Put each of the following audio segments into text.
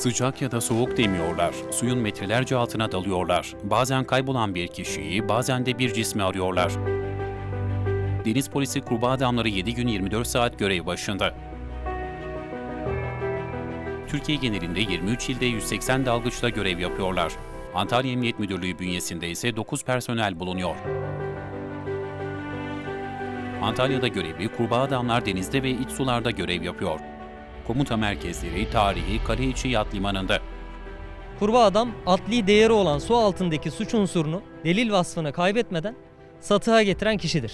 Sıcak ya da soğuk demiyorlar. Suyun metrelerce altına dalıyorlar. Bazen kaybolan bir kişiyi, bazen de bir cismi arıyorlar. Deniz polisi kurbağa adamları 7 gün 24 saat görev başında. Türkiye genelinde 23 ilde 180 dalgıçla görev yapıyorlar. Antalya Emniyet Müdürlüğü bünyesinde ise 9 personel bulunuyor. Antalya'da görevli kurbağa adamlar denizde ve iç sularda görev yapıyor. Komuta merkezleri tarihi Kaleiçi Yat Limanı'nda. Kurbağa adam adli değeri olan su altındaki suç unsurunu delil vasfını kaybetmeden satığa getiren kişidir.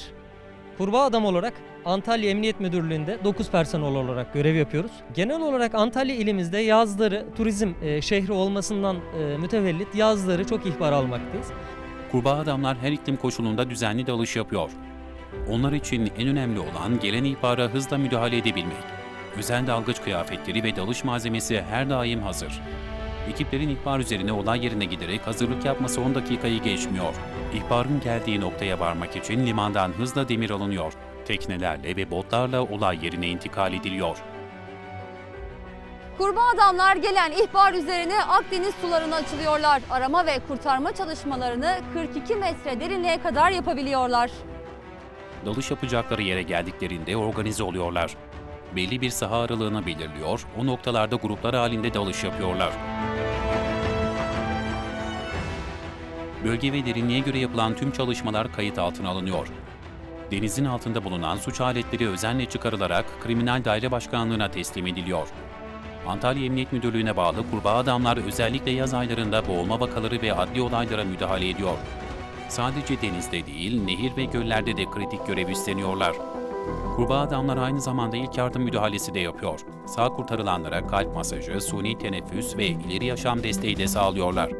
Kurbağa adam olarak Antalya Emniyet Müdürlüğü'nde 9 personel olarak görev yapıyoruz. Genel olarak Antalya ilimizde yazları turizm e, şehri olmasından e, mütevellit yazları çok ihbar almaktayız. Kurbağa adamlar her iklim koşulunda düzenli dalış yapıyor. Onlar için en önemli olan gelen ihbara hızla müdahale edebilmek. Özel dalgıç kıyafetleri ve dalış malzemesi her daim hazır. Ekiplerin ihbar üzerine olay yerine giderek hazırlık yapması 10 dakikayı geçmiyor. İhbarın geldiği noktaya varmak için limandan hızla demir alınıyor. Teknelerle ve botlarla olay yerine intikal ediliyor. Kurbağa adamlar gelen ihbar üzerine Akdeniz sularına açılıyorlar. Arama ve kurtarma çalışmalarını 42 metre derinliğe kadar yapabiliyorlar. Dalış yapacakları yere geldiklerinde organize oluyorlar. Belli bir saha aralığını belirliyor, o noktalarda gruplar halinde dalış yapıyorlar. Bölge ve derinliğe göre yapılan tüm çalışmalar kayıt altına alınıyor. Denizin altında bulunan suç aletleri özenle çıkarılarak Kriminal Daire Başkanlığı'na teslim ediliyor. Antalya Emniyet Müdürlüğü'ne bağlı kurbağa adamlar özellikle yaz aylarında boğulma vakaları ve adli olaylara müdahale ediyor. Sadece denizde değil, nehir ve göllerde de kritik görev üstleniyorlar. Kurbağa adamlar aynı zamanda ilk yardım müdahalesi de yapıyor. Sağ kurtarılanlara kalp masajı, suni teneffüs ve ileri yaşam desteği de sağlıyorlar.